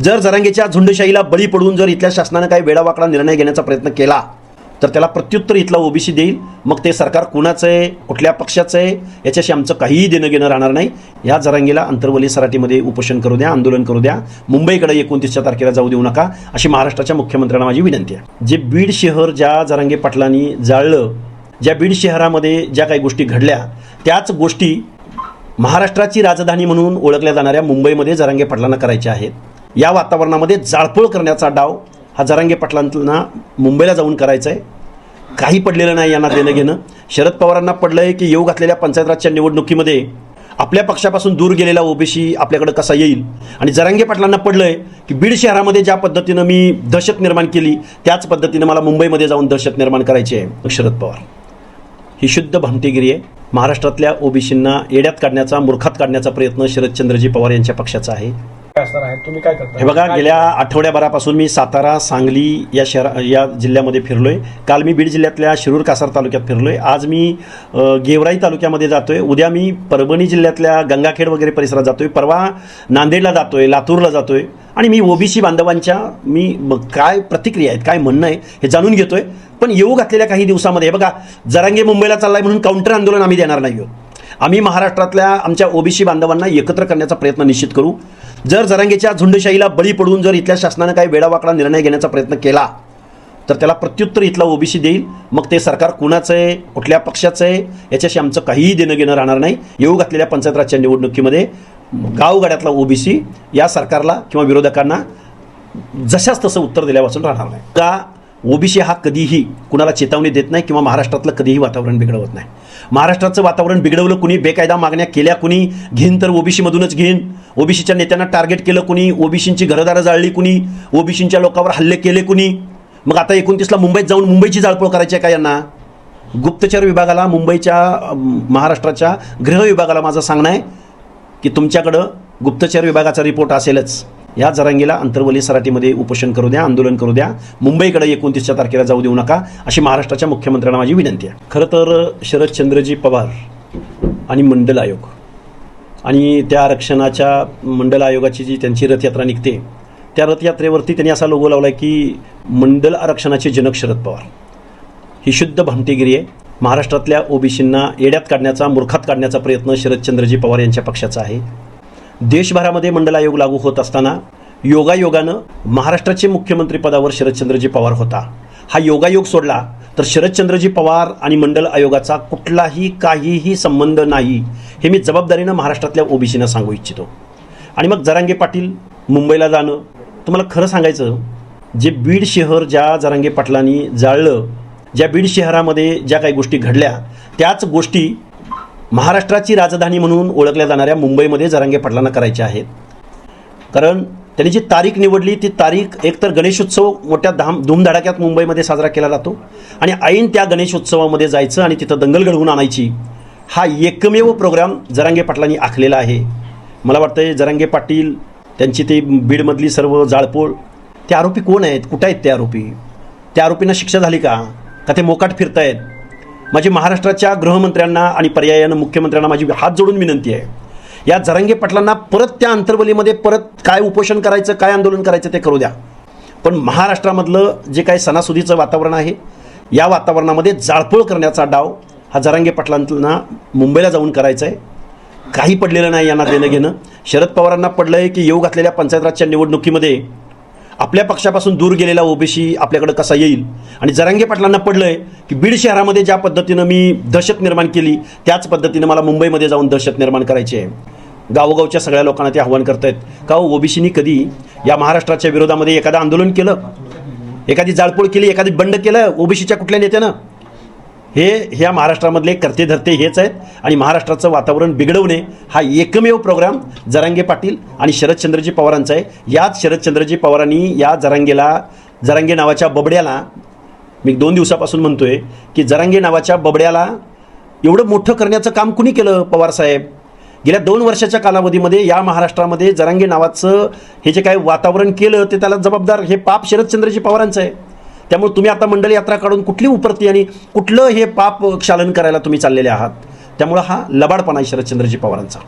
जर जरांगेच्या झुंडशाहीला बळी पडून जर इथल्या शासनानं काही वेडावाकडा निर्णय घेण्याचा प्रयत्न केला तर त्याला प्रत्युत्तर इथला ओबीसी देईल. मग ते सरकार कुणाचं आहे कुठल्या पक्षाचं आहे याच्याशी आमचं काहीही देणं घेणं राहणार नाही. या जरांगीला अंतर्वली सराटीमध्ये उपोषण करू द्या आंदोलन करू द्या. मुंबईकडे एकोणतीसच्या तारखेला जाऊ देऊ नका. अशी महाराष्ट्राच्या मुख्यमंत्र्यांना माझी विनंती आहे. जे बीड शहर ज्या जरांगे पाटलांनी जाळलं ज्या बीड शहरामध्ये ज्या काही गोष्टी घडल्या त्याच गोष्टी महाराष्ट्राची राजधानी म्हणून ओळखल्या जाणाऱ्या मुंबईमध्ये जरांगे पाटलांना करायच्या आहेत. या वातावरणामध्ये जाळपोळ करण्याचा डाव हा जरांगे पाटलांना मुंबईला जाऊन करायचा आहे काही पडलेलं नाही यांना देणं घेणं. शरद पवारांना पडलं आहे की येऊ घातलेल्या पंचायत राजच्या निवडणुकीमध्ये आपल्या पक्षापासून दूर गेलेला ओबीसी आपल्याकडे कसा येईल? आणि जरांगे पाटलांना पडलं आहे की बीड शहरामध्ये ज्या पद्धतीनं मी दहशत निर्माण केली त्याच पद्धतीनं मला मुंबईमध्ये जाऊन दहशत निर्माण करायची आहे शरद पवार. ही शुद्ध भामटेगिरी आहे. महाराष्ट्रातल्या ओबीसींना येड्यात काढण्याचा मूर्खात काढण्याचा प्रयत्न शरदचंद्रजी पवार यांच्या पक्षाचा आहे. असणार आहे. तुम्ही काय करता हे बघा गेल्या आठवड्याभरापासून मी सातारा सांगली या शहरा या जिल्ह्यामध्ये फिरलोय. काल मी बीड जिल्ह्यातल्या शिरूर कासार तालुक्यात फिरलोय. आज मी गेवराई तालुक्यामध्ये जातोय. उद्या मी परभणी जिल्ह्यातल्या गंगाखेड वगैरे परिसरात जातोय. परवा नांदेडला जातोय लातूरला जातोय. आणि मी ओबीसी बांधवांच्या मी काय प्रतिक्रिया आहेत काय म्हणणं आहे हे जाणून घेतोय. पण येऊ घातलेल्या काही दिवसामध्ये हे बघा जरांगे मुंबईला चाललाय म्हणून काउंटर आंदोलन आम्ही देणार नाही आम्ही महाराष्ट्रातल्या आमच्या ओबीसी बांधवांना एकत्र करण्याचा प्रयत्न निश्चित करू. जर जरांगेच्या झुंडशाहीला बळी पडून जर इथल्या शासनानं काही वेळावाकडा निर्णय घेण्याचा प्रयत्न केला तर त्याला प्रत्युत्तर इथला ओबीसी देईल. मग ते सरकार कुणाचं आहे कुठल्या पक्षाचं आहे याच्याशी आमचं काहीही देणं घेणं राहणार नाही. येऊ घातलेल्या पंचायत राजच्या निवडणुकीमध्ये गावगाड्यातला ओबीसी या सरकारला किंवा विरोधकांना जशाच तसं उत्तर दिल्यापासून राहणार नाही. का ओबीसी हा कधीही कुणाला चेतावणी देत नाही किंवा महाराष्ट्रातलं कधीही वातावरण बिघडवत नाही. महाराष्ट्राचं वातावरण बिघडवलं कुणी बेकायदा मागण्या केल्या कुणी घेईन तर ओबीसीमधूनच घेईन. ओबीसीच्या नेत्यांना टार्गेट केलं कुणी ओबीसींची घरदारं जाळली कुणी ओबीसींच्या लोकांवर हल्ले केले कुणी. मग आता एकोणतीसला मुंबईत जाऊन मुंबईची जाळपोळ करायची आहे का यांना? गुप्तचर विभागाला मुंबईच्या महाराष्ट्राच्या गृह विभागाला माझं सांगणं आहे की तुमच्याकडं गुप्तचर विभागाचा रिपोर्ट असेलच. या जरांगीला अंतर्वली सराटीमध्ये उपोषण करू द्या आंदोलन करू द्या. मुंबईकडे एकोणतीसच्या तारखेला जाऊ देऊ नका अशी महाराष्ट्राच्या मुख्यमंत्र्यांना माझी विनंती आहे. खरं तर शरदचंद्रजी पवार आणि मंडल आयोग आणि त्या आरक्षणाच्या मंडल आयोगाची जी त्यांची रथयात्रा निघते त्या रथयात्रेवरती त्यांनी असा लोगो लावला आहे की मंडल आरक्षणाचे जनक शरद पवार. ही शुद्ध भामटेगिरी आहे. महाराष्ट्रातल्या ओबीसींना येड्यात काढण्याचा मूर्खात काढण्याचा प्रयत्न शरदचंद्रजी पवार यांच्या पक्षाचा आहे. देशभरामध्ये मंडल आयोग लागू होत असताना योगायोगानं महाराष्ट्राचे मुख्यमंत्री पदावर शरदचंद्रजी पवार होता. हा योगायोग सोडला तर शरदचंद्रजी पवार आणि मंडल आयोगाचा कुठलाही काहीही संबंध नाही हे मी जबाबदारीनं महाराष्ट्रातल्या ओबीसींना सांगू इच्छितो. आणि मग जरांगे पाटील मुंबईला जाणं. तुम्हाला खरं सांगायचं जे बीड शहर ज्या जरांगे पाटलांनी जाळलं ज्या बीड शहरामध्ये ज्या काही गोष्टी घडल्या त्याच गोष्टी महाराष्ट्राची राजधानी म्हणून ओळखल्या जाणाऱ्या मुंबईमध्ये जरांगे पाटलांना करायच्या आहेत. कारण त्यांनी जी तारीख निवडली ती तारीख एकतर गणेशोत्सव मोठ्या धाम धूमधडाक्यात मुंबईमध्ये साजरा केला जातो आणि ऐन त्या गणेशोत्सवामध्ये जायचं आणि तिथं दंगल घडवून आणायची हा एकमेव प्रोग्राम जरांगे पाटलांनी आखलेला आहे. मला वाटतं जरांगे पाटील त्यांची ते बीडमधली सर्व जाळपोळ ते आरोपी कोण आहेत? कुठं आहेत ते आरोपी? त्या आरोपींना शिक्षा झाली का? का ते मोकाट फिरतायत? माझी महाराष्ट्राच्या गृहमंत्र्यांना आणि पर्यायानं मुख्यमंत्र्यांना माझी हात जोडून विनंती आहे. या जरांगे पाटलांना परत त्या अंतर्वलीमध्ये परत काय उपोषण करायचं काय आंदोलन करायचं ते करू द्या. पण महाराष्ट्रामधलं जे काही सणासुदीचं वातावरण आहे या वातावरणामध्ये जाळपोळ करण्याचा डाव हा जरांगे पाटलांना मुंबईला जाऊन करायचा आहे. काही पडलेलं नाही यांना देणं घेणं शरद पवारांना पडलं आहे की येऊ घातलेल्या पंचायत राजच्या निवडणुकीमध्ये आपल्या पक्षापासून दूर गेलेला ओबीसी आपल्याकडे कसा येईल? आणि जरांगे पाटलांना पडलं आहे की बीड शहरामध्ये ज्या पद्धतीनं मी दहशत निर्माण केली त्याच पद्धतीनं मला मुंबईमध्ये जाऊन दहशत निर्माण करायची आहे. गावोगावच्या सगळ्या लोकांना ते आव्हान करतायत. का हो, ओबीसीनी कधी या महाराष्ट्राच्या विरोधामध्ये एखादं आंदोलन केलं? एखादी जाळपोळ केली एखादी बंड केलं? ओबीसीच्या कुठल्या नेत्यानं? हे ह्या महाराष्ट्रामधले करते धरते हेच आहेत आणि महाराष्ट्राचं वातावरण बिघडवणे हा एकमेव प्रोग्राम जरांगे पाटील आणि शरदचंद्रजी पवारांचा आहे. याच शरदचंद्रजी पवारांनी या जरांगेला जरांगे नावाच्या बबड्याला मी दोन दिवसापासून म्हणतो आहे की जरांगे नावाच्या बबड्याला एवढं मोठं करण्याचं काम कुणी केलं पवारसाहेब गेल्या दोन वर्षाच्या कालावधीमध्ये या महाराष्ट्रामध्ये जरांगे नावाचं हे जे काय वातावरण केलं ते त्याला जबाबदार हे पाप शरदचंद्रजी पवारांचं आहे. त्यामुळे तुम्ही आता मंडल यात्रा काढून कुठली उपरती आणि कुठलं हे पाप क्षालन करायला तुम्ही चाललेले आहात? त्यामुळं हा लबाडपणा आहे शरदचंद्रजी पवारांचा.